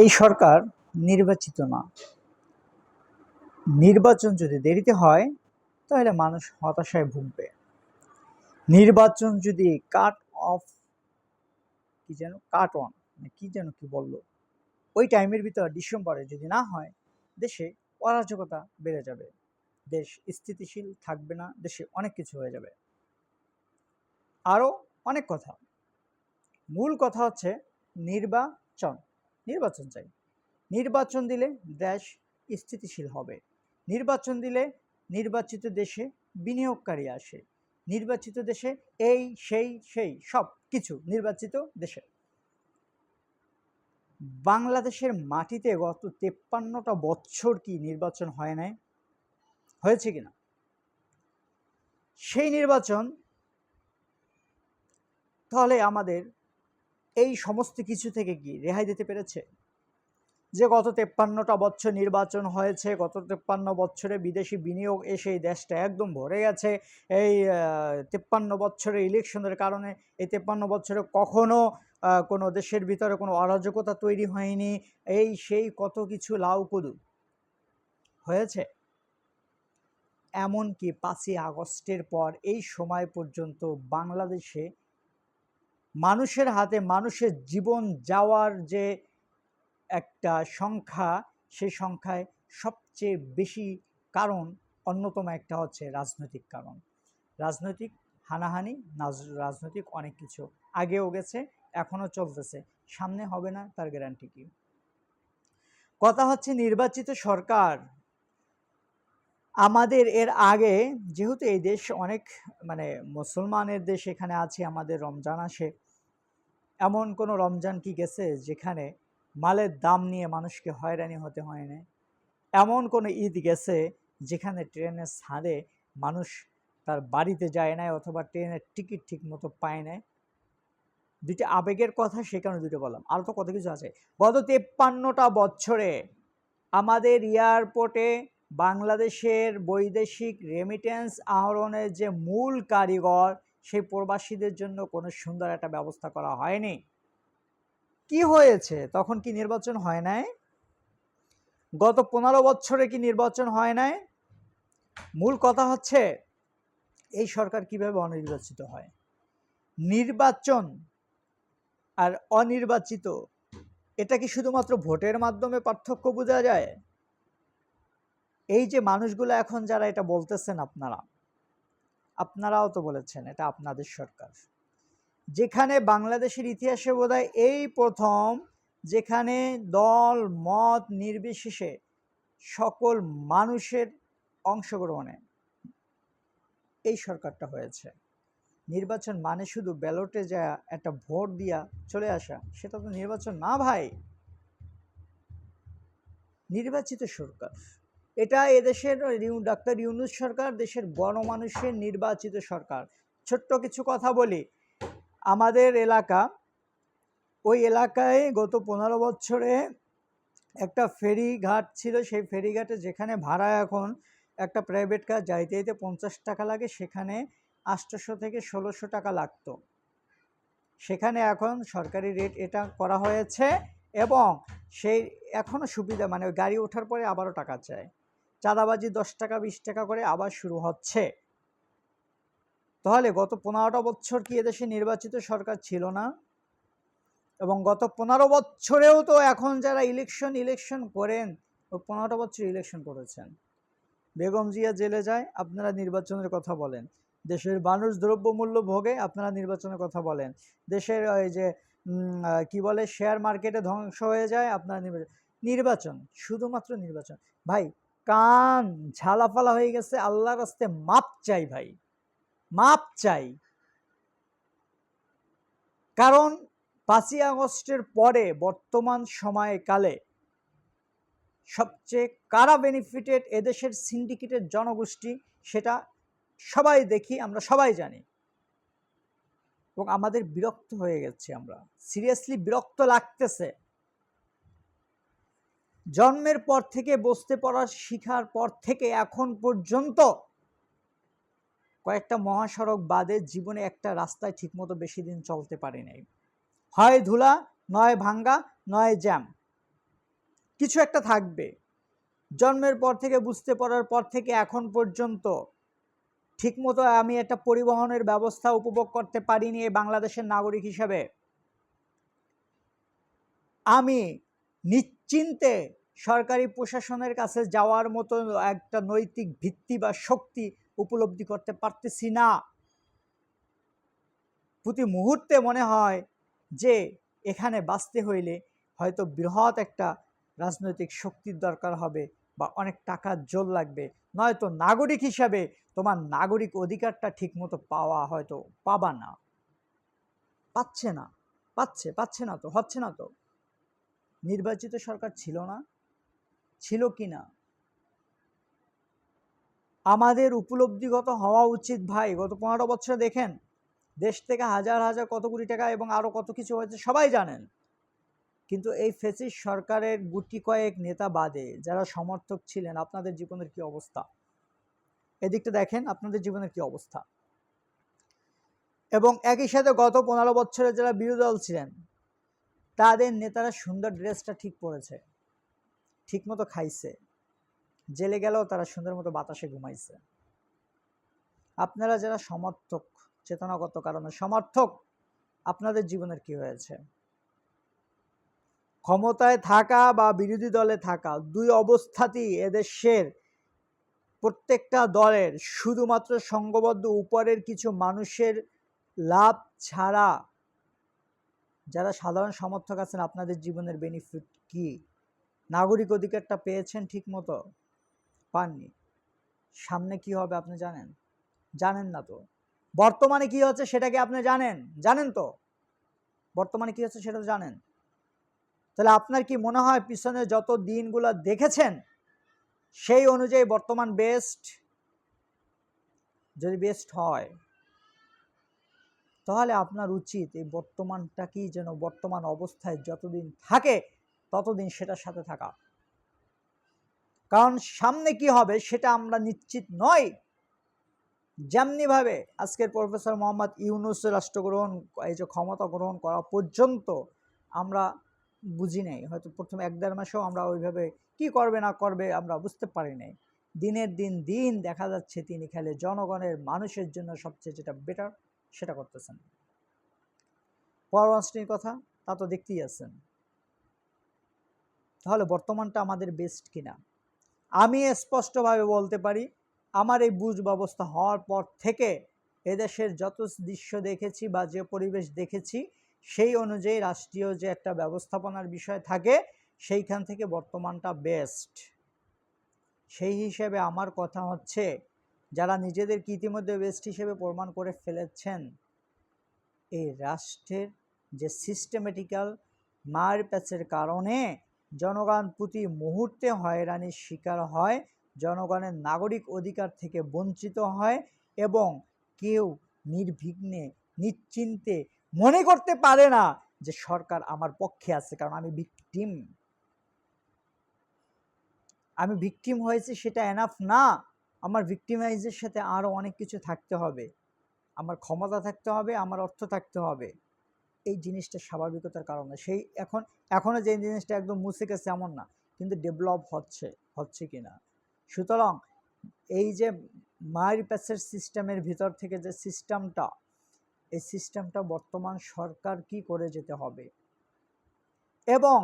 এই সরকার নির্বাচিত না। নির্বাচন যদি দেরিতে হয়, তাহলে মানুষ হতাশায় ভুগবে। নির্বাচন যদি কাট অফ কি যেন কাট অন কি যেন কি বলল, ওই টাইমের ভিতর ডিসেম্বরে যদি না হয়, দেশে অরাজকতা বেড়ে যাবে। দেশ স্থিতিশীল থাকবে না, দেশে অনেক কিছু হয়ে যাবে। আরও অনেক কথা। মূল কথা হচ্ছে নির্বাচন। নির্বাচন চাই। নির্বাচন দিলে দেশ স্থিতিশীল হবে। নির্বাচন দিলে নির্বাচিত দেশে বিনিয়োগকারী আসে। নির্বাচিত দেশে এই, সেই সেই, সব কিছু নির্বাচিত দেশে। বাংলাদেশের মাটিতে গত তেপ্পান্নটা বছর কি নির্বাচন হয় নাই? হয়েছে কিনা সেই নির্বাচন তাহলে আমাদের এই সমস্ত কিছু থেকে কি রেহাই দিতে পেরেছে? যে গত তেপ্পান্নটা বছর নির্বাচন হয়েছে, গত তেপ্পান্ন বছরে বিদেশি বিনিয়োগ এসে এই দেশটা একদম ভরে গেছে। এই তেপ্পান্ন বছরের ইলেকশনের কারণে এই তেপ্পান্ন বছরে কখনো কোনো দেশের ভিতরে কোনো অরাজকতা তৈরি হয়নি। এই সেই কত কিছু লাউ কদু হয়েছে। এমনকি পাঁচই আগস্টের পর এই সময় পর্যন্ত বাংলাদেশে মানুষের হাতে মানুষের জীবন যাওয়ার যে একটা সংখ্যা সেই সংখ্যায় সবচেয়ে বেশি কারণ অন্যতম একটা হচ্ছে রাজনৈতিক কারণ। রাজনৈতিক হানাহানি রাজনৈতিক অনেক কিছু আগেও গেছে, এখনও চলতেছে। সামনে হবে না, তার গ্যারান্টি কি? কথা হচ্ছে নির্বাচিত সরকার আমাদের এর আগে যেহেতু এই দেশ অনেক মানে মুসলমানের দেশ এখানে আছে, আমাদের রমজান আসে, এমন কোনো রমজান কি গেছে যেখানে মালের দাম নিয়ে মানুষকে হয়রানি হতে হয় না এমন কোনো ঈদ গেছে যেখানে ট্রেনের ছাদে মানুষ তার বাড়িতে যায় নাই অথবা ট্রেনের টিকিট ঠিক মতো পায় নাই? দুটি আবেগের কথা সে কারণে দুটো বললাম। আরও তো কত কিছু আছে। গত তেপ্পান্নটা বছরে আমাদের এয়ারপোর্টে বাংলাদেশের বৈদেশিক রেমিটেন্স আহরণের যে মূল কারিগর, সেই প্রবাসীদের জন্য কোনো সুন্দর একটা ব্যবস্থা করা হয়নি। কি হয়েছে? তখন কি নির্বাচন হয় নাই? গত পনেরো বছরে কি নির্বাচন হয় নাই? মূল কথা হচ্ছে, এই সরকার কীভাবে অনির্বাচিত হয়? নির্বাচন আর অনির্বাচিত, এটা কি শুধুমাত্র ভোটের মাধ্যমে পার্থক্য বোঝা যায়? এই যে মানুষগুলো এখন যারা এটা বলতেছেন আপনারা, আপনারাও তো বলেছেন এটা আপনাদের সরকার। যেখানে বাংলাদেশের ইতিহাসে বোধহয় এই প্রথম, যেখানে দল, মত নির্বিশেষে সকল মানুষের অংশগ্রহণে এই সরকারটা হয়েছে। নির্বাচন মানে শুধু ব্যালটে যা একটা ভোট দিয়া চলে আসা, সেটা তো নির্বাচন না ভাই। নির্বাচিত সরকার। এটা এদেশের ডাক্তার ইউনুস সরকার, দেশের গণমানুষের নির্বাচিত সরকার। ছোট্ট কিছু কথা বলি। আমাদের এলাকা, ওই এলাকায় গত পনেরো বছরে একটা ফেরি ঘাট ছিল। সেই ফেরিঘাটে যেখানে ভাড়া এখন একটা প্রাইভেট কার যাইতে যেতে পঞ্চাশ টাকা লাগে, সেখানে আটশোশো থেকে ষোলোশো টাকা লাগতো। সেখানে এখন সরকারি রেট এটা করা হয়েছে এবং সেই এখনও সুবিধা মানে গাড়ি ওঠার পরে আবারও টাকা চায়। চাঁদাবাজি দশ টাকা, বিশ টাকা করে আবার শুরু হচ্ছে। তাহলে গত পনেরোটা বছর কি এদেশে নির্বাচিত সরকার ছিল না? এবং গত পনেরো বছরেও তো এখন যারা ইলেকশন ইলেকশন করেন ওই পনেরোটা বছর ইলেকশন করেছেন। বেগম জিয়া জেলে যায়, আপনারা নির্বাচনের কথা বলেন। দেশের মানুষ দ্রব্যমূল্য ভোগে, আপনারা নির্বাচনের কথা বলেন। দেশের ওই যে কি বলে শেয়ার মার্কেটে ধ্বংস হয়ে যায়, আপনারা নির্বাচন নির্বাচন, শুধুমাত্র নির্বাচন। ভাই কান ঝালাফালা হয়ে গেছে, আল্লাহর রাস্তে মাপ চাই ভাই, মাপ চাই। কারণ পাঁচই আগস্টের পরে বর্তমান সময়কালে সবচেয়ে কারা বেনিফিটেড এদেশের সিন্ডিকেটের জনগোষ্ঠী সেটা সবাই দেখি, আমরা সবাই জানি। এবং আমাদের বিরক্ত হয়ে গেছে আমরা। সিরিয়াসলি বিরক্ত লাগতেছে। জন্মের পর থেকে বসতে পড়া শিখার পর থেকে এখন পর্যন্ত কয়েকটা মহাসড়ক বাদে জীবনে একটা রাস্তায় ঠিকমতো বেশি দিন চলতে পারি নাই। হয় ধুলা, নয় ভাঙ্গা, নয় জ্যাম। কিছু একটা থাকবে। জন্মের পর থেকে বুঝতে পারার পর থেকে এখন পর্যন্ত ঠিকমতো আমি একটা পরিবহনের ব্যবস্থা উপভোগ করতে পারিনি এই বাংলাদেশের নাগরিক হিসাবে। আমি নিশ্চিন্তে সরকারি প্রশাসনের কাছে যাওয়ার মতো একটা নৈতিক ভিত্তি বা শক্তি উপলব্ধি করতে পারতেছি না। প্রতি মুহূর্তে মনে হয় যে এখানে বাঁচতে হইলে হয়তো বৃহৎ একটা রাজনৈতিক শক্তির দরকার হবে বা অনেক টাকার জোর লাগবে। নয়তো নাগরিক হিসাবে তোমার নাগরিক অধিকারটা ঠিকমতো পাওয়া হয়তো পাবা না। পাচ্ছে না, পাচ্ছে পাচ্ছে না তো, হচ্ছে না তো। নির্বাচিত সরকার ছিল না। ছিল কি না? আমাদের উপলব্ধিগত হওয়া উচিত ভাই, গত পনেরো বছরে দেখেন, দেশ থেকে হাজার হাজার কত কোটি টাকা এবং আরও কত কিছু হয়েছে, সবাই জানেন। কিন্তু এই ফেসিস সরকারের গুটি কয়েক নেতা বাদে যারা সমর্থক ছিলেন, আপনাদের জীবনের কি অবস্থা? এদিকটা দেখেন, আপনাদের জীবনের কি অবস্থা? এবং একই সাথে গত পনেরো বছরে যারা বিরোধী দল ছিলেন, তাদের নেতারা সুন্দর ড্রেসটা ঠিক পরেছে। ঠিক মতো খাইছে, জেলে গেলেও তারা সুন্দর মতো বাতাসে ঘুমাইছে। আপনারা যারা সমর্থক, চেতনাগত কারণে সমর্থক, আপনাদের জীবনের কি হয়েছে? ক্ষমতায় থাকা বা বিরোধী দলে থাকা দুই অবস্থাতেই এদেশের প্রত্যেকটা দলের শুধুমাত্র সংঘবদ্ধ উপরের কিছু মানুষের লাভ ছাড়া যারা সাধারণ সমর্থক আছেন, আপনাদের জীবনের বেনিফিট কি? নাগরিক অধিকারটা পেয়েছেন ঠিক মতো পাননি। সামনে কি হবে আপনি জানেন? জানেন না তো। বর্তমানে কি হচ্ছে সেটাকে আপনি জানেন? জানেন তো। বর্তমানে কি হচ্ছে সেটা তো জানেন। তাহলে আপনার কি মনে হয় পিছনে যত দিনগুলো দেখেছেন, সেই অনুযায়ী বর্তমান বেস্ট যদি বেস্ট হয়, তাহলে আপনার উচিত এই বর্তমানটা কি যেন বর্তমান অবস্থায় যতদিন থাকে ততদিন সেটার সাথে থাকা। কারণ সামনে কি হবে সেটা আমরা নিশ্চিত নয় যেমনিভাবে আজকের প্রফেসর মোহাম্মদ ইউনুস রাষ্ট্রগ্রহণ, এই যে ক্ষমতা গ্রহণ করা পর্যন্ত আমরা বুঝি নাই। হয়তো প্রথম এক দেড় মাসেও আমরা ওইভাবে কি করবে না করবে আমরা বুঝতে পারি নাই। দিনের দিন দিন দেখা যাচ্ছে তিনি খেলে জনগণের মানুষের জন্য সবচেয়ে যেটা বেটার সেটা করতেছেন। পররাষ্ট্রের কথা তা তো দেখতেই আছেন। তাহলে বর্তমানটা আমাদের বেস্ট কিনা? আমি স্পষ্টভাবে বলতে পারি, আমার এই বুঝ ব্যবস্থা হওয়ার পর থেকে এদেশের যত দৃশ্য দেখেছি বা যে পরিবেশ দেখেছি, সেই অনুযায়ী রাষ্ট্রীয় যে একটা ব্যবস্থাপনার বিষয় থাকে, সেইখান থেকে বর্তমানটা বেস্ট সেই হিসেবে আমার কথা হচ্ছে, যারা নিজেদেরকে ইতিমধ্যে বেস্ট হিসেবে প্রমাণ করে ফেলেছেন, এই রাষ্ট্রের যে সিস্টেমেটিক্যাল মার প্যাচের কারণে জনগণ প্রতি মুহূর্তে হয়রানির শিকার হয়, জনগণের নাগরিক অধিকার থেকে বঞ্চিত হয় এবং কেউ নির্বিঘ্নে, নিশ্চিন্তে মনে করতে পারে না যে সরকার আমার পক্ষে আছে, কারণ আমি ভিকটিম আমি ভিকটিম হয়েছি সেটা এনাফ না। আমার ভিকটিমাইজের সাথে আরও অনেক কিছু থাকতে হবে। আমার ক্ষমতা থাকতে হবে, আমার অর্থ থাকতে হবে। এই জিনিসটা স্বাভাবিকতার কারণে সেই এখন এখনও যে জিনিসটা একদম মুছে গেছে এমন না, কিন্তু ডেভেলপ হচ্ছে হচ্ছে কি না? সুতরাং এই যে মায়ের প্যাসের সিস্টেমের ভিতর থেকে যে সিস্টেমটা এই সিস্টেমটা বর্তমান সরকার কি করে যেতে হবে? এবং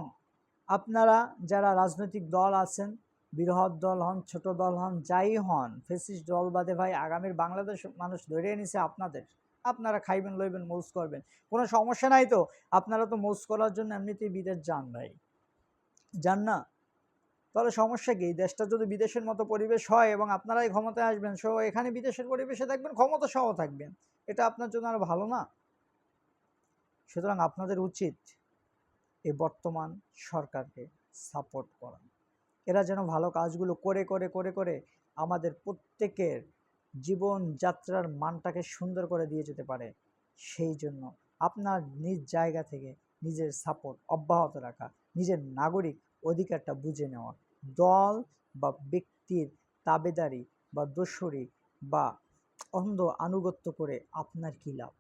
আপনারা যারা রাজনৈতিক দল আছেন, বৃহৎ দল হন, ছোট দল হন, যাই হন ফেসিস দল বাদে ভাই, আগামীর বাংলাদেশ মানুষ ধরে নিছে আপনাদের। আপনারা খাইবেন, লইবেন, মৌজ করবেন। কোনো সমস্যা নাই তো? আপনারা তো মৌজ করার জন্য এমনিতেই বিদেশ যান ভাই। যান না? তাহলে সমস্যা কি? দেশটা যদি বিদেশের মতো পরিবেশ হয় এবং আপনারাই ক্ষমতায় আসবেন, সো এখানে বিদেশের পরিবেশে থাকবেন ক্ষমতা সহ থাকবেন। এটা আপনার জন্য আরও ভালো না? সুতরাং আপনাদের উচিত এই বর্তমান সরকারকে সাপোর্ট করা। এরা যেন ভালো কাজগুলো করে করে করে করে আমাদের প্রত্যেকের জীবনযাত্রার মানটাকে সুন্দর করে দিয়ে যেতে পারে। সেই জন্য আপনার নিজ জায়গা থেকে নিজের সাপোর্ট অব্যাহত রাখা, নিজের নাগরিক অধিকারটা বুঝে নেওয়া। দল বা ব্যক্তির তাবেদারি বা দোসরি বা অন্ধ আনুগত্য করে আপনার কী লাভ?